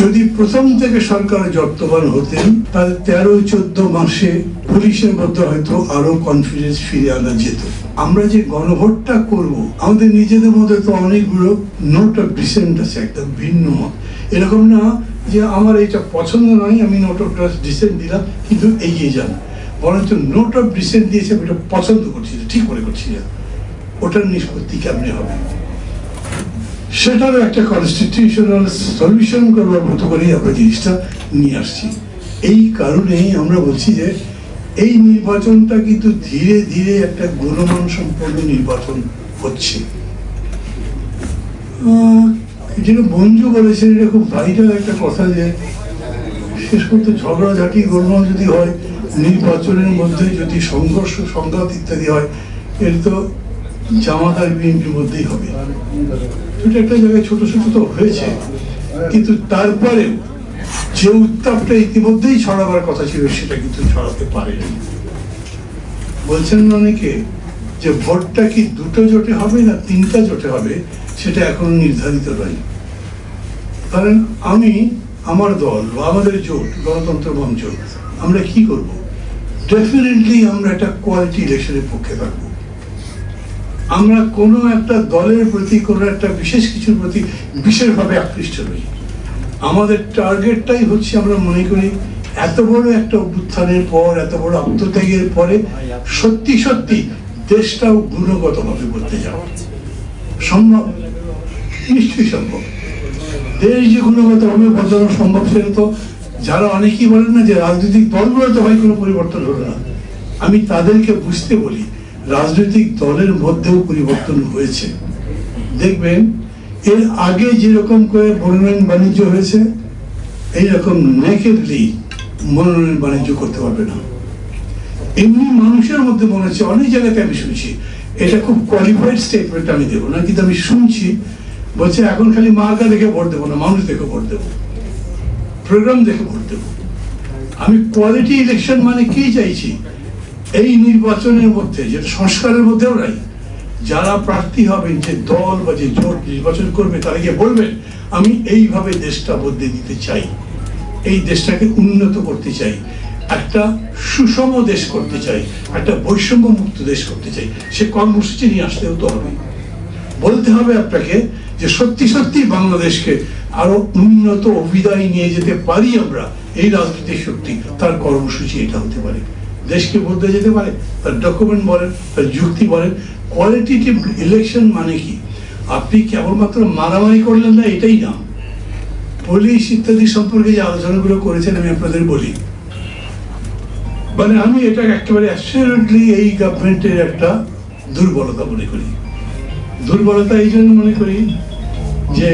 যদি প্রথম থেকে সরকার যত্নবান হতেন, তাহলে তেরো চোদ্দ মাসে পুলিশের মধ্যে হয়তো আরও কনফিডেন্স ফিরে আনা যেত। আমরা যে গণভোটটা করব, আমাদের নিজেদের মধ্যে তো অনেকগুলো নোট অফ ডিসেন্ট আছে, একদম ভিন্ন মত। এরকম না যে আমার এটা পছন্দ নয়, আমি নোট অফ ডিসেন্ট দিলাম, কিন্তু এগিয়ে যান। বরঞ্চ নোট অফ ডিসেন্ট দিয়েছে, আমি এটা পছন্দ করছি ঠিক মনে করছি না। ওটার নিষ্পত্তি কেমনে হবে? সেটারও একটা কনস্টিটিউশনাল সলিউশন করবার মতো করেই আমরা জিনিসটা নিয়ে আসছি। এই কারণেই আমরা বলছি যে, এই নির্বাচনটা কিন্তু ধীরে ধীরে একটা গুণমান সম্পন্ন নির্বাচন হচ্ছে। যেটা মঞ্জু বলেছেন, এটা খুব ভাইটাল একটা কথা যে, শেষ করতে ঝগড়াঝাটি গোলমাল যদি হয়, নির্বাচনের মধ্যে যদি সংঘর্ষ, সংঘাত ইত্যাদি হয়, এর তো জামাত আর বিএনপির মধ্যেই হবে। এটা একটা জায়গায় ছোট ছোট তো হয়েছে। কিন্তু তারপরেও যে উত্তাপটা ইতিমধ্যেই ছড়াবার কথা ছিল, সেটা কিন্তু ছড়াতে পারেনি। বলছেন অনেকে যে ভোটটা কি দুটো জোটে হবে না তিনটা জোটে হবে, সেটা এখনও নির্ধারিত নয়। কারণ আমি, আমার দল বা আমাদের জোট, গণতন্ত্র মঞ্চ আমরা কি করব? ডেফিনেটলি আমরা একটা কোয়ালিটি ইলেকশনের পক্ষে থাকব। আমরা কোনো একটা দলের প্রতি, কোনো একটা বিশেষ কিছুর প্রতি বিশেষভাবে আকৃষ্ট নই। আমাদের টার্গেটটাই হচ্ছে আমরা মনে করি এত বড় একটা অভ্যুত্থানের পর, এত বড় আত্মত্যাগের পরে সত্যি সত্যি দেশটাও গুণগতভাবে বলতে যাওয়া সম্ভব? নিশ্চয়ই সম্ভব। দেশ যে গুণগতভাবে বদলানো সম্ভব সেটা তো যারা অনেকেই বলেন না যে রাজনৈতিক দলগুলো তো ভাই কোনো পরিবর্তন হলো না। আমি তাদেরকে বুঝতে বলি রাজনৈতিক দলের মধ্যেও পরিবর্তন হয়েছে। দেখবেন, এর আগে যেরকম করে মনোনয়ন বাণিজ্য হয়েছে, এইরকম নেকেডলি মনোনয়ন বাণিজ্য করতে পারবে না। এমনি মানুষের মধ্যে মনে হচ্ছে, অনেক জায়গাতে আমি শুনছি, এটা খুব কোয়ালিফাইড স্টেটমেন্ট আমি দেবো না, কিন্তু আমি শুনছি, বলছে এখন খালি মার্কা দেখে ভোট দেবো না, মানুষ দেখে ভোট দেবো। প্রোগ্রাম দেখে ভোট দেবো। আমি কোয়ালিটি ইলেকশন মানে কি চাইছি? এই নির্বাচনের মধ্যে, যেটা সংস্কারের মধ্যেও নাই, যারা প্রার্থী হবেন, যে দল বা যে জোট নির্বাচন করবে, তারা গিয়ে বলবেন, আমি এইভাবে দেশটা বদলে দিতে চাই। এই দেশটাকে উন্নত করতে চাই। একটা সুষম দেশ করতে চাই। একটা বৈষম্য মুক্ত দেশ করতে চাই। সে কর্মসূচি নিয়ে আসতেও তো হবে। বলতে হবে আপনাকে যে সত্যি সত্যি বাংলাদেশকে আরও উন্নত অভিদায় নিয়ে যেতে পারি আমরা, এই রাজনৈতিক শক্তি, তার কর্মসূচি এটা হতে পারে। দেশকে বদলে যেতে পারে, তার ডকুমেন্ট বলেন, তার যুক্তি বলেন কোয়ালিটিটিভ ইলেকশন মানে কি? আপনি কেবলমাত্র মারামারি করলেন না, এটাই না পুলিশ ইত্যাদি সম্পর্কে যে আলোচনাগুলো করেছেন, আমি আপনাদের বলি। মানে আমি এটা একেবারে অ্যাবসলিউটলি এই গভর্নমেন্টের একটা দুর্বলতা মনে করি। দুর্বলতা এই জন্য মনে করি যে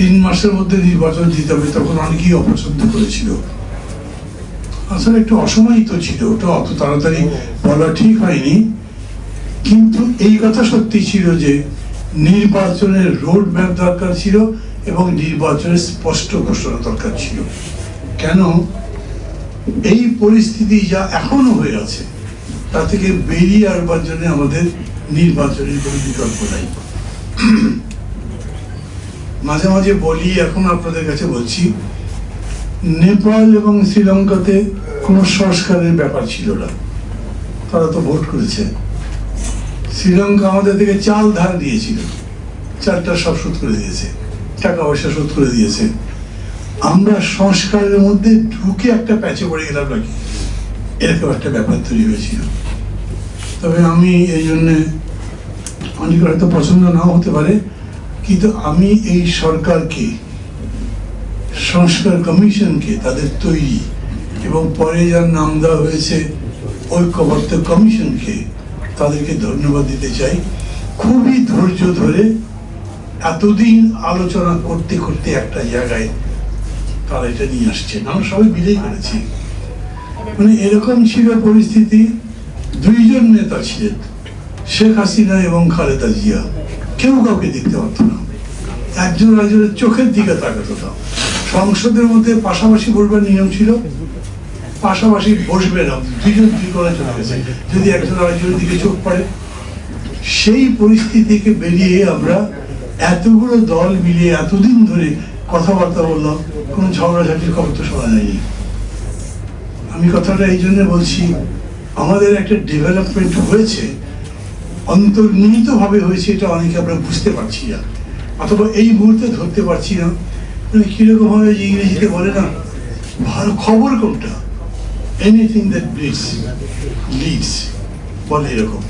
তিন মাসের মধ্যে নির্বাচন দিতে হবে, তখন অনেকেই অপছন্দ করেছিল। আসলে একটু অসময়িত ছিল, ওটা অত তাড়াতাড়ি বলা ঠিক হয়নি। কিন্তু এই কথা সত্যি ছিল যে, নির্বাচনের রোড ম্যাপ দরকার ছিল এবং নির্বাচনের স্পষ্ট ঘোষণা দরকার ছিল। কেন? এই পরিস্থিতি যা এখনও হয়ে আছে তা থেকে বেরিয়ে আসবার জন্য আমাদের নির্বাচনের কোনো বিকল্প নাই। মাঝে মাঝে বলি, এখন আপনাদের কাছে বলছি, নেপাল এবং শ্রীলঙ্কাতে কোনো সংস্কারের ব্যাপার ছিল না। তারা তো ভোট করেছে। শ্রীলঙ্কা আমাদের থেকে চাল ধার দিয়েছিল। চালটা সব শোধ করে দিয়েছে। টাকা পয়সা শোধ করে দিয়েছে। আমরা সংস্কারের মধ্যে ঢুকে একটা প্যাচে পড়ে গেলাম নাকি? এরকম একটা ব্যাপার তৈরি হয়েছিল। তবে আমি এই জন্যে অনেকের হয়তো পছন্দ নাও হতে পারে। কিন্তু আমি এই সরকারকে, সংস্কার কমিশনকে তাদের তৈরি এবং পরে যার নাম দেওয়া হয়েছে ঐক্যবদ্ধ কমিশনকে তাদেরকে ধন্যবাদ দিতে চাই। খুবই ধৈর্য ধরে এতদিন আলোচনা করতে করতে একটা জায়গায় তারা এটা নিয়ে আসছেন। আমরা সবাই মিলেই করেছি। মানে এরকম ছিল পরিস্থিতি। দুইজন নেতা ছিলেন, শেখ হাসিনা এবং খালেদা জিয়া। কেউ কাউকে দেখতে পারতো না। একজন একজনের চোখের দিকে তাকাতো না সংসদের মধ্যে পাশাপাশি বসবার নিয়ম ছিল, পাশাপাশি বসবে না, দুজন দুই করে চলে গেছে। যদি একজন আরেকজনের দিকে চোখ পড়ে, সেই পরিস্থিতি থেকে বেরিয়ে আমরা এতগুলো দল মিলিয়ে এতদিন ধরে কথাবার্তা বললাম, কোনো ঝগড়াঝাটির খবর তো শোনা যায়নি। আমি কথাটা এই জন্য বলছি, আমাদের একটা ডেভেলপমেন্ট হয়েছে অন্তর্নিহিতভাবে হয়েছে এটা অনেকে আমরা বুঝতে পারছি না। অথবা এই মুহূর্তে ধরতে পারছি না। মানে ভাবে যে ইংরেজিতে বলে না ভালো খবর কোনটা? এনিথিং দ্যাট ব্লিডস লিডস বলে এরকম।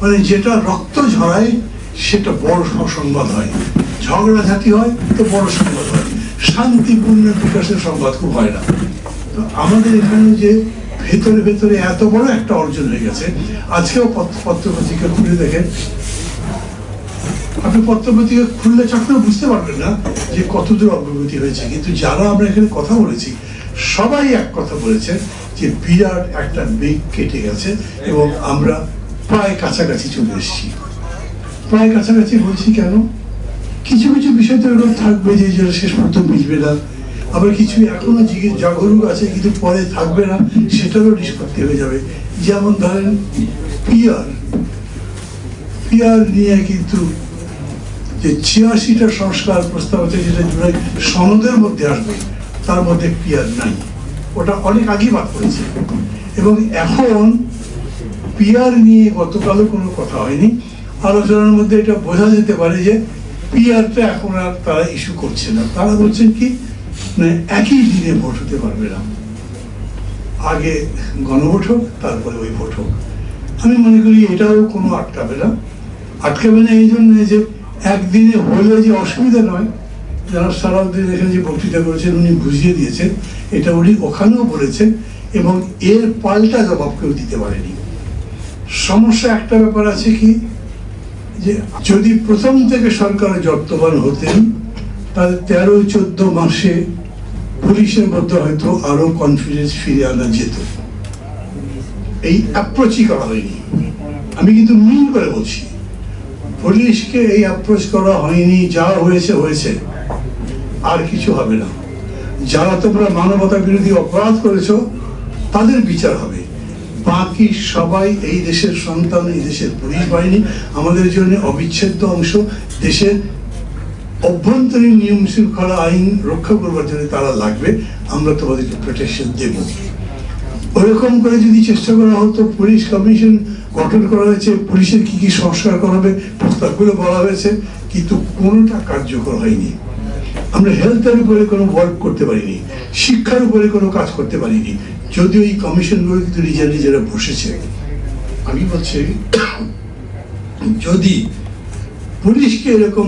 মানে যেটা রক্ত ঝরায়, সেটা বড় সংবাদ হয়। ঝগড়াঝাটি হয়, তো বড় সংবাদ হয়। শান্তিপূর্ণ বিকাশের সংবাদ খুব হয় না। তো আমাদের এখানে যে ভেতরে ভেতরে এত বড় একটা অর্জন হয়ে গেছে। আজকেও পত্রপত্রিকা খুলে দেখেন আপনি পত্রপত্রিকা খুললে চাকরিও বুঝতে পারবেন না যে কতদূর অগ্রগতি হয়েছে। কিন্তু যারা আমরা এখানে কথা বলেছি, সবাই এক কথা বলেছে যে বিরাট একটা বেগ কেটে গেছে এবং আমরা প্রায় কাছাকাছি চলে এসেছি। প্রায় কাছাকাছি বলছি কেন? কিছু কিছু বিষয় তো এরকম থাকবে যে শেষ পর্যন্ত মিলবে না। আবার কিছু এখনও জাগরুক আছে, কিন্তু পরে থাকবে না, সেটারও নিষ্পত্তি হয়ে যাবে। যেমন ধরেন, পিয়ার। পিয়ার নিয়ে কিন্তু যে ছিয়াশিটা সংস্কার প্রস্তাব আছে, যেটা সনদের মধ্যে আসবে, তার মধ্যে পিয়ার নাই। ওটা অনেক আগেই বাদ করেছে এবং এখন পিয়ার নিয়ে গতকালও কোনো কথা হয়নি। আলোচনার মধ্যে এটা বোঝা যেতে পারে যে, পিয়ারটা এখন আর তারা ইস্যু করছে না। তারা বলছেন কি মানে একই দিনে ভোট হতে পারবে না। আগে গণভোট হোক, তারপরে ওই ভোট হোক। আমি মনে করি এটাও কোনো আটকাবে না। আটকাবে না এই জন্য যে একদিনে হলে যে অসুবিধা নয়, যারা সারাউদ্দিন এখানে যে বক্তৃতা করেছেন, উনি বুঝিয়ে দিয়েছেন, এটা উনি ওখানেও বলেছেন এবং এর পাল্টা জবাব কেউ দিতে পারেনি। সমস্যা একটা ব্যাপার আছে কি, যে যদি প্রথম থেকে সরকার যত্নবান হতেন তাহলে তেরো চোদ্দ মাসে পুলিশের মধ্যে হয়তো আরও কনফিডেন্স ফিরে আনা যেত। এই অ্যাপ্রোচই করা হয়নি। আমি কিন্তু মিন করে বলছি, পুলিশকে এই অ্যাপ্রোচ করা হয়নি, যা হয়েছে হয়েছে। আর কিছু হবে না। যারা তোমরা মানবতা বিরোধী অপরাধ করেছ, তাদের বিচার হবে। বাকি সবাই এই দেশের সন্তান, এই দেশের পুলিশ বাহিনী, আমাদের জন্য অবিচ্ছেদ্য অংশ। দেশের অভ্যন্তরীণ নিয়ম শৃঙ্খলা আইন রক্ষা করবার জন্য তারা লাগবে, আমরা তোমাদেরকে প্রোটেকশন দেব। ওরকম করে যদি চেষ্টা করা হতো, পুলিশ কমিশন গঠন করা হয়েছে, পুলিশের কি কি সংস্কার করা হবে, প্রস্তাবগুলো বলা হয়েছে, কিন্তু কোনোটা কার্যকর হয়নি। আমরা হেলথের উপরে কোনো ওয়ার্ক করতে পারিনি, শিক্ষার উপরে কোনো কাজ করতে পারিনি, যদিও এই কমিশনগুলো কিন্তু নিজের নিজেরা বসেছে। আমি বলছি, যদি পুলিশকে এরকম